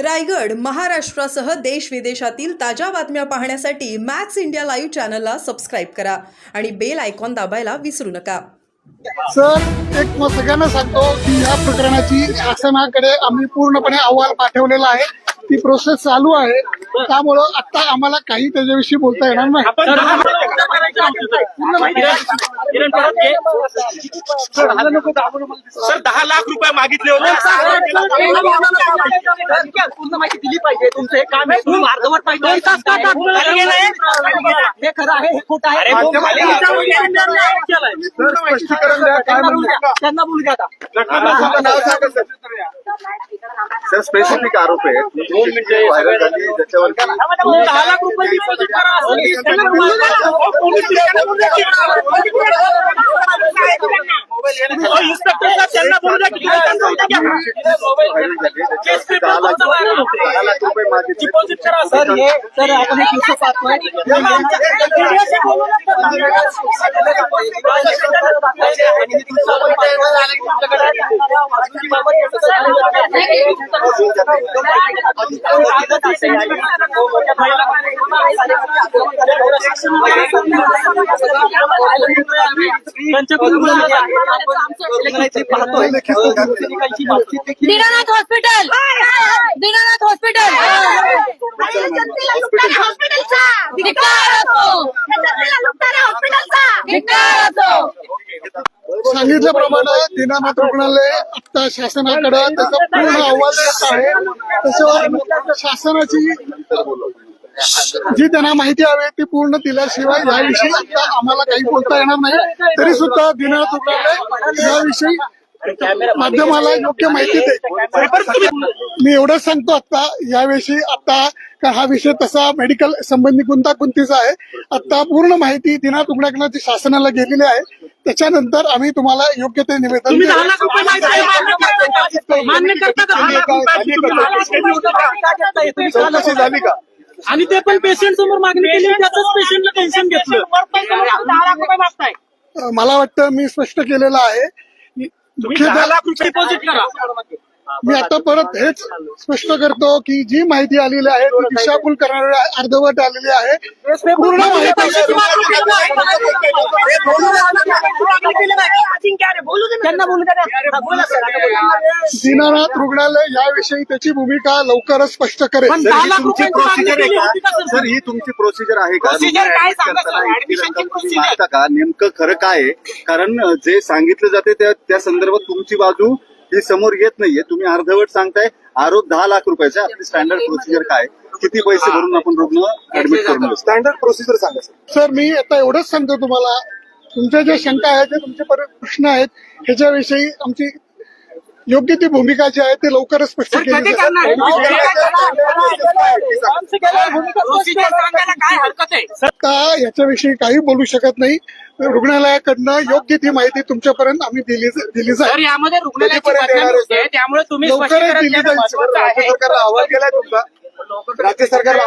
रायगड महाराष्ट्रासह देश विदेशातील ताज्या बातम्या पाहण्यासाठी मॅक्स इंडिया लाईव्ह चॅनलला सबस्क्राईब करा आणि बेल आयकॉन दाबायला विसरू नका. सर एक मग सगळ्यांना सांगतो की या प्रकरणाची शासनाकडे आम्ही पूर्णपणे अहवाल पाठवलेला आहे. ती प्रोसेस चालू आहे. त्यामुळं आता आम्हाला काही त्याच्याविषयी बोलता येणार नाही सर दहा लाख रुपये मागितले होते पूर्ण माहिती दिली पाहिजे तुमचं हे काम आहे तुम्ही अर्धवट पाहिजे हे खरं आहे हे खोटं आहे अरे, मग स्पष्टीकरण द्या काय त्यांना बोलू द्या. सर स्पेसिफिक आरोप आहे. दोन मिनिटे करा असं त्यांना बोलू इन्स्पेक्टर साहेब त्यांना बोलू द्या. की रुपये मागितले डिपॉझिट करा सर हे सर आपण एक विषय दीनानाथ हॉस्पिटल. दीनानाथ हॉस्पिटल. हॉस्पिटलचा धिक्कार सांगितल्याप्रमाणे दीनानाथ रुग्णालय आता शासनाकडे त्याचा पूर्ण अहवाल येत आहे. तसं शासनाची जी त्यांना माहिती हवी ती पूर्ण दिल्याशिवाय याविषयी आम्हाला काही बोलता येणार नाही. तरी सुद्धा दीनानाथ रुग्णालय याविषयी माध्यमाला योग्य माहिती दे. मी एवढंच सांगतो आता याविषयी आता का हा विषय तसा मेडिकल संबंधी गुंतागुंतीचा आहे. आता पूर्ण माहिती दिनानाथ रुग्णालयाची शासनाला गेलेली आहे त्याच्यानंतर आम्ही तुम्हाला योग्य ते निवेदन झाली का? आणि ते पण पेशंट समोर मागणी केली त्याच पेशंटला टेन्शन घेतलं दहा लाख रुपये मागताय मला वाटतं मी स्पष्ट केलेलं आहे डिपॉझिट करा मी आता परत हेच स्पष्ट करतो की जी माहिती आलेली आहे ती दिशाभूल करणारी अर्धवट आलेली आहे पूर्ण माहिती त्यांना बोलू. दीनानाथ रुग्णालय याविषयी त्याची भूमिका लवकरच स्पष्ट करेल. पण सर दहा ही लाख तुमची रुपयांची मागणी प्रोसिजर आहे केली होती का का सर? सर ही तुमची प्रोसिजर आहे का? Procedure काय सांगा सर? करताना इतकी Admission ची रक्कम तुम्ही procedure. मागता का? नेमकं खरं काय आहे? कारण जे सांगितलं जाते त्या त्या संदर्भात तुमची बाजू ही समोर येत नाहीये. तुम्ही अर्धवट सांगताय आरोप दहा लाख रुपयाचा आपली स्टँडर्ड प्रोसिजर काय किती पैसे भरून आपण रुग्ण ऍडमिट करून स्टँडर्ड प्रोसिजर सांगा सर. सर मी आता एवढंच सांगतो तुम्हाला. तुमच्या ज्या शंका आहेत जे तुमचे पर- प्रश्न आहेत ह्याच्याविषयी आमची योग्य ती भूमिका जी आहे ती लवकरच स्पष्ट केली आता याच्याविषयी काही बोलू शकत नाही? रुग्णालयाकडनं योग्य ती माहिती तुमच्यापर्यंत आम्ही दिली दिली जाईल. यामध्ये रुग्णालयाची त्यामुळे तुम्ही लवकरच दिली जाईल. राज्य सरकारला अहवाल केलाय तुमचा. राज्य सरकारला